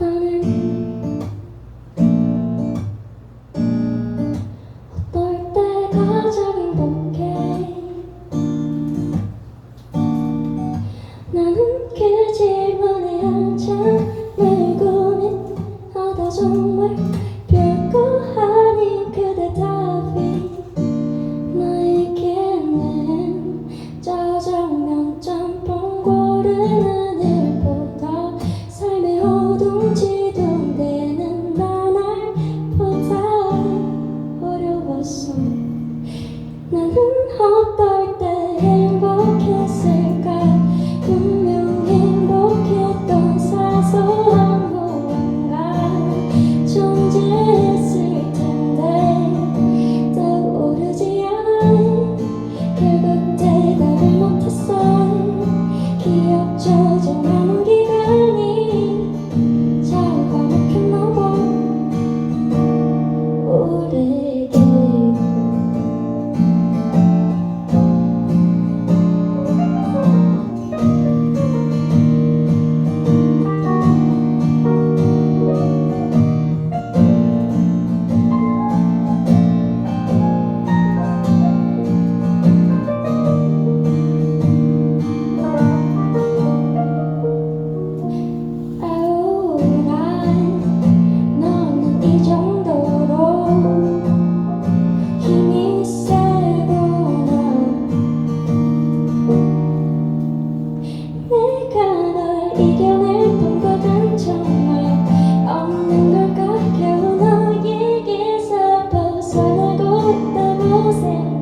나는 어떨 때 가장 행복 na você.